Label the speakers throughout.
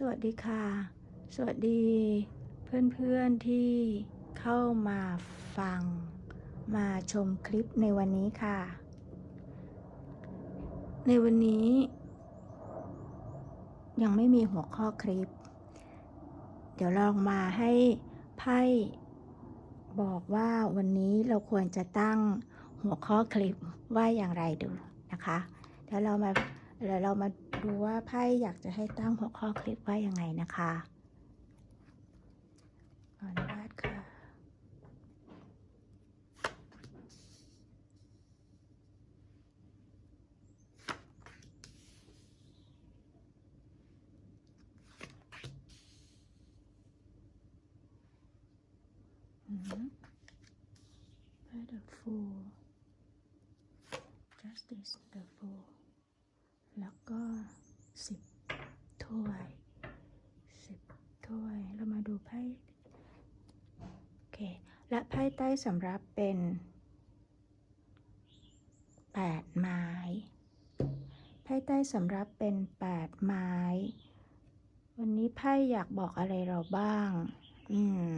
Speaker 1: สวัสดีค่ะ สวัสดีเพื่อนๆที่เข้ามาฟัง มาชมคลิปในวันนี้ค่ะ ในวันนี้ ยังไม่มีหัวข้อคลิป เดี๋ยวลองมาให้ไพ่บอกว่าวันนี้เราควรจะตั้งหัวข้อคลิปว่าอย่างไรดูนะคะเดี๋ยวเรามาเดี๋ยวเรามา ดูว่าไพ่อยากจะให้ตั้งหัวข้อคลิปว่ายังไงนะคะขออนุญาตค่ะอืม By the Fool Justice the Fool แล้วก็สิบถ้วยสิบถ้วย เรามาดูไพ่โอเค และไพ่ใต้สำรับเป็นแปดไม้ไพ่ใต้สำรับเป็นแปดไม้ วันนี้ไพ่อยากบอกอะไรเราบ้าง อืม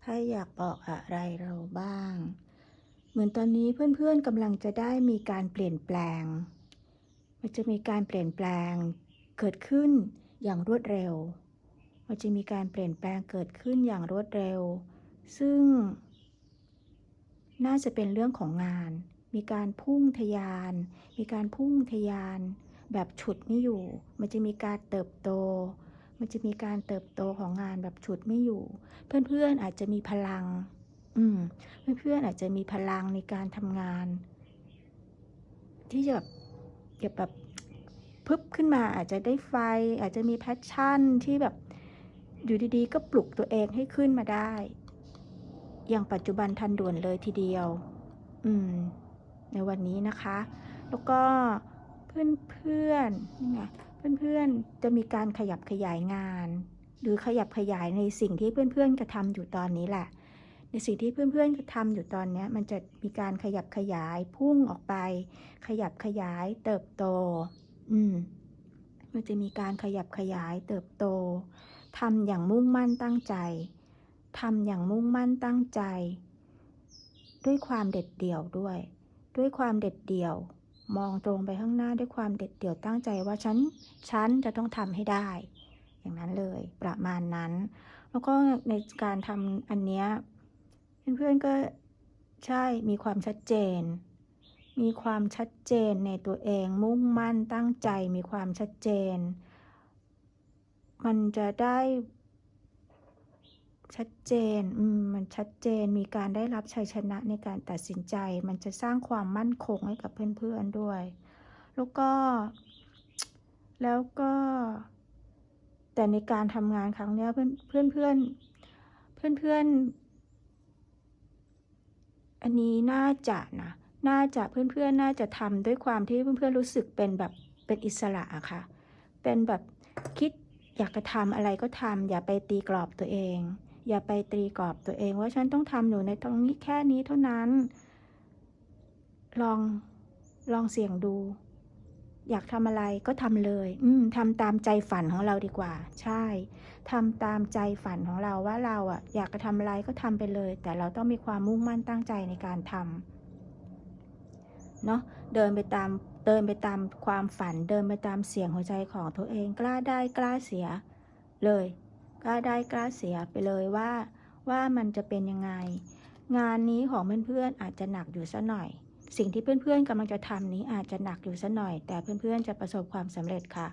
Speaker 1: ไพ่อยากบอกอะไรเราบ้าง เหมือนตอนนี้เพื่อนๆกำลังจะได้มีการเปลี่ยนแปลง มันจะมีการเปลี่ยนแปลงเกิดขึ้นอย่างรวดเร็ว มันจะมีการเปลี่ยนแปลงเกิดขึ้นอย่างรวดเร็ว ซึ่ง น่าจะเป็นเรื่องของงาน มีการพุ่งทะยาน มีการพุ่งทะยาน แบบฉุดไม่อยู่ มันจะมีการเติบโต มันจะมีการเติบโตของงานแบบฉุดไม่อยู่ เพื่อนๆอาจจะมีพลัง อืม เพื่อนๆอาจจะมีพลังในการทำงาน ที่จะแบบ เก็บแบบพึบขึ้นมาอาจจะได้ไฟ อาจจะมีแพชชั่นที่แบบอยู่ดีๆ ก็ปลุกตัวเองให้ขึ้นมาได้ อย่างปัจจุบันทันด่วนเลยทีเดียว อืม ในวันนี้นะคะ แล้วก็เพื่อนๆนี่ไงเพื่อนๆ จะมีการขยับขยายงาน หรือขยับขยายในสิ่งที่เพื่อนๆกระทำอยู่ตอนนี้แหละ ในสิ่งที่เพื่อนๆทำอยู่ตอนนี้มันจะมีการขยับขยายพุ่งออกไป ขยับขยายเติบโต อืม มันจะมีการขยับขยายเติบโตทำอย่างมุ่งมั่นตั้งใจทำอย่างมุ่งมั่นตั้งใจ ด้วยความเด็ดเดี่ยวด้วย ด้วยความเด็ดเดี่ยว มองตรงไปข้างหน้าด้วยความเด็ดเดี่ยวตั้งใจว่าฉันฉันจะต้องทำให้ได้ อย่างนั้นเลยประมาณนั้น แล้วก็ในการทำอันเนี้ย เพื่อนๆก็ใช่มีความชัดเจน มีความชัดเจนในตัวเอง มุ่งมั่นตั้งใจมีความชัดเจน มันจะได้ชัดเจนมันชัดเจน มีการได้รับชัยชนะในการตัดสินใจ มันจะสร้างความมั่นคงให้กับเพื่อนๆด้วย แล้วก็ แล้วก็ แต่ในการทำงานครั้งนี้เพื่อนเพื่อนเพื่อนเพื่อน อันนี้น่าจะนะ น่าจะเพื่อนๆ น่าจะทำด้วยความที่เพื่อนๆ รู้สึกเป็นแบบเป็นอิสระอะค่ะ เป็นแบบคิดอยากจะทำอะไรก็ทำอย่าไปตีกรอบตัวเอง อย่าไปตีกรอบตัวเองว่าฉันต้องทำอยู่ในตรงนี้แค่นี้เท่านั้น ลองลองเสี่ยงดู อยากทำอะไรก็ทำเลย อืมทำตามใจฝันของเราดีกว่า ใช่ทำตามใจฝันของเราว่าเราอะอยากจะทำอะไรก็ทำไปเลย แต่เราต้องมีความมุ่งมั่นตั้งใจในการทำเนาะเดินไปตามเดินไปตามความฝัน เดินไปตามเสียงหัวใจของตัวเอง กล้าได้กล้าเสีย เลย กล้าได้กล้าเสียไปเลยว่า ว่ามันจะเป็นยังไง งานนี้ของเพื่อนๆอาจจะหนักอยู่สัหน่อย สิ่งที่เพื่อนๆกำลังจะทำนี้อาจจะหนักอยู่สัหน่อย แต่เพื่อนๆจะประสบความสำเร็จค่ะ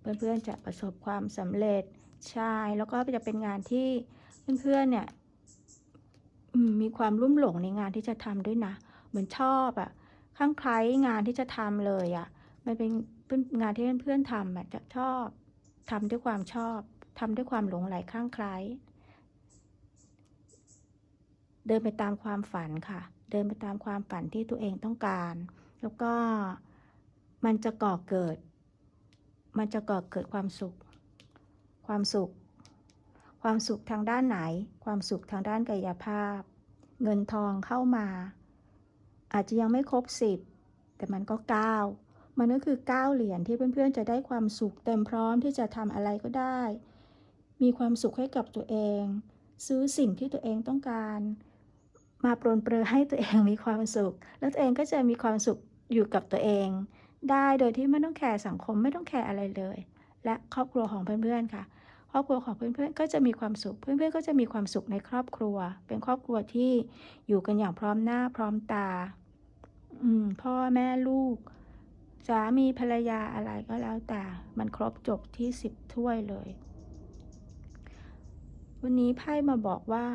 Speaker 1: เพื่อนๆจะประสบความสำเร็จใช่แล้วก็จะเป็นงานที่เพื่อนๆเนี่ยมีความรุ่มหลงในงานที่จะทำด้วยนะ เหมือนชอบอะข้างใคล้งานที่จะทำเลยอะมันเป็นงานที่เพื่อนๆทำอะจะชอบทำด้วยความชอบทำด้วยความหลงไหลข้างใคล้เดินไปตามความฝันค่ะ เดินไปตามความฝันที่ตัวเองต้องการ แล้วก็มันจะก่อเกิด มันจะก่อเกิดความสุข ความสุข ความสุขทางด้านไหน ความสุขทางด้านกายภาพ เงินทองเข้ามา อาจจะยังไม่ครบสิบแต่มันก็เก้ามันก็คือเก้าเหรียญที่เพื่อนๆจะได้ความสุขเต็มพร้อมที่จะทำอะไรก็ได้ มีความสุขให้กับตัวเอง ซื้อสิ่งที่ตัวเองต้องการ มาปรนเปรอให้ตัวเองมีความสุข แล้วตัวเองก็จะมีความสุขอยู่กับตัวเอง ได้โดยที่ไม่ต้องแคร์สังคมไม่ต้องแคร์อะไรเลย และครอบครัวของเพื่อนๆค่ะ ครอบครัวของเพื่อนๆก็จะมีความสุข เพื่อนๆก็จะมีความสุขในครอบครัว เป็นครอบครัวที่อยู่กันอย่างพร้อมหน้าพร้อมตา อืม พ่อแม่ลูกสามีภรรยาอะไรก็แล้วแต่มันครบจบที่สิบถ้วยเลย วันนี้ไพ่มาบอกว่า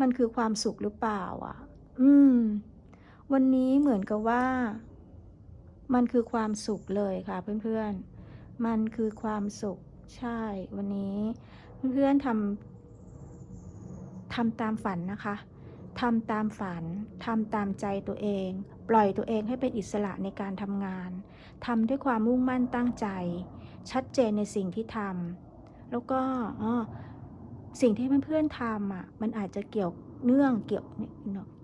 Speaker 1: มันคือความสุขหรือเปล่าอะ อืม วันนี้เหมือนกับว่า มันคือความสุขเลยค่ะเพื่อนๆ มันคือความสุข ใช่ วันนี้เพื่อนๆทำทำตามฝันนะคะทำตามฝัน ทำตามใจตัวเอง ปล่อยตัวเองให้เป็นอิสระในการทำงาน ทำด้วยความมุ่งมั่นตั้งใจ ชัดเจนในสิ่งที่ทำ แล้วก็อ๋อ สิ่งที่เพื่อนๆทำอะมันอาจจะเกี่ยวเนื่องเกี่ยว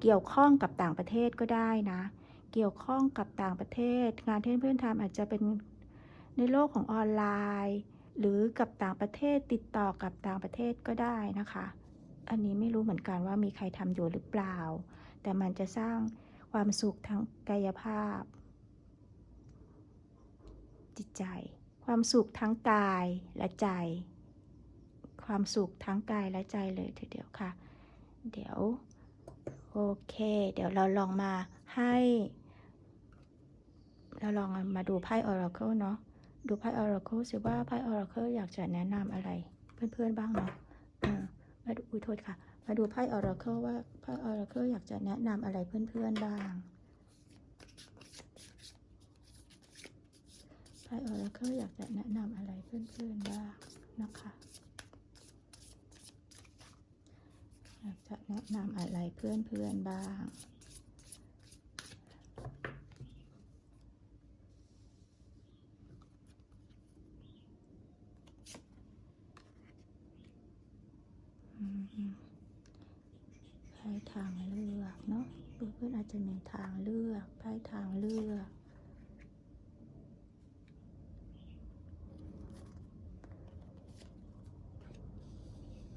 Speaker 1: เกี่ยวข้องกับต่างประเทศก็ได้นะ เกี่ยวข้องกับต่างประเทศ งานที่เพื่อนๆทำอาจจะเป็นในโลกของออนไลน์ หรือกับต่างประเทศติดต่อกับต่างประเทศก็ได้นะคะ อันนี้ไม่รู้เหมือนกันว่ามีใครทำอยู่หรือเปล่า แต่มันจะสร้างความสุขทางกายภาพ จิตใจ ความสุขทั้งกายและใจ ความสุขทั้งกายและใจเลยทีเดียวค่ะ เดี๋ยว โอเค เดี๋ยวเราลองมาให้ เราลองมาดูไพ่ Oracle เนาะดูไพ่ Oracle สิว่าไพ่ Oracle อยากจะแนะนำอะไร เพื่อนๆบ้างเนาะมาดูอุยโทษค่ะ มาดูไพ่ Oracle ว่าไพ่ Oracle อยากจะแนะนำอะไรเพื่อนๆบ้างไพ่ Oracle อยากจะแนะนำอะไรเพื่อนๆบ้างนะคะ อยาก จะแนะนำอะไรเพื่อนๆบ้างอืมไพ่ทางเลือกเนาะเพื่อนๆอาจจะมีทางเลือกไพ่ทางเลือก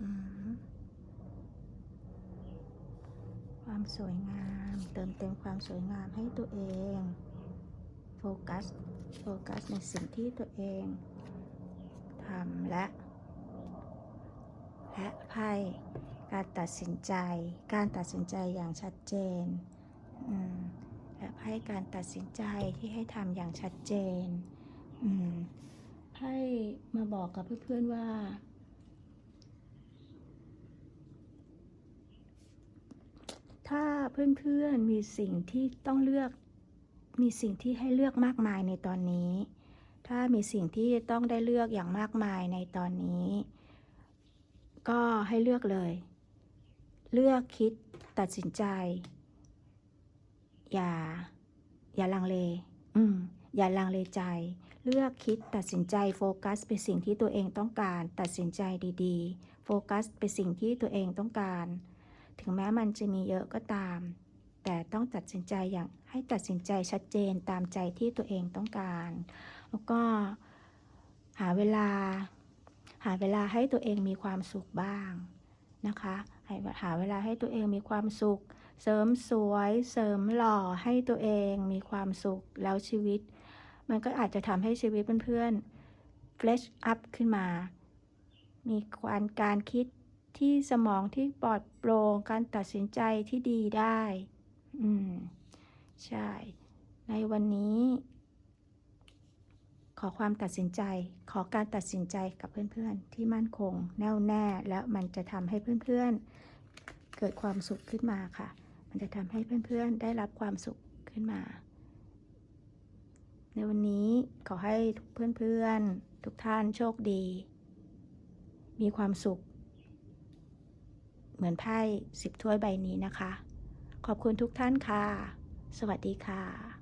Speaker 1: อืม ความสวยงาม เติมเต็มความสวยงามให้ตัวเอง โฟกัส โฟกัสในสิ่งที่ตัวเองทำและ และไพ่การตัดสินใจ การตัดสินใจอย่างชัดเจน และไพ่การตัดสินใจที่ให้ทำอย่างชัดเจนไพ่มาบอกกับเพื่อนๆว่า ถ้าเพื่อนๆมีสิ่งที่ต้องเลือก มีสิ่งที่ให้เลือกมากมายในตอนนี้ ถ้ามีสิ่งที่ต้องได้เลือกอย่างมากมายในตอนนี้ ก็ให้เลือกเลย เลือกคิดตัดสินใจ อย่า อย่าลังเล อืม อย่าลังเลใจ เลือกคิดตัดสินใจโฟกัสไปสิ่งที่ตัวเองต้องการ ตัดสินใจดีๆ โฟกัสไปสิ่งที่ตัวเองต้องการ ถึงแม้มันจะมีเยอะก็ตาม แต่ต้องตัดสินใจอย่างให้ตัดสินใจชัดเจนตามใจที่ตัวเองต้องการ แล้วก็หาเวลา หาเวลาให้ตัวเองมีความสุขบ้างนะคะหหาเวลาให้ตัวเองมีความสุข เสริมสวย เสริมหล่อให้ตัวเองมีความสุขแล้วชีวิต มันก็อาจจะทำให้ชีวิตเพื่อนๆ fresh up ขึ้นมา มีการการคิด ที่สมองที่ปลอดโปร่งการตัดสินใจที่ดีได้ อืม ใช่ ในวันนี้ ขอความตัดสินใจ ขอการตัดสินใจกับเพื่อนๆ ที่มั่นคง แน่วแน่ แล้วมันจะทำให้เพื่อนๆ เกิดความสุขขึ้นมาค่ะ มันจะทำให้เพื่อนๆ ได้รับความสุขขึ้นมา ในวันนี้ขอให้เพื่อนๆ ทุกท่านโชคดี มีความสุข เหมือนไพ่สิบถ้วยใบนี้นะคะ ขอบคุณทุกท่านค่ะ สวัสดีค่ะ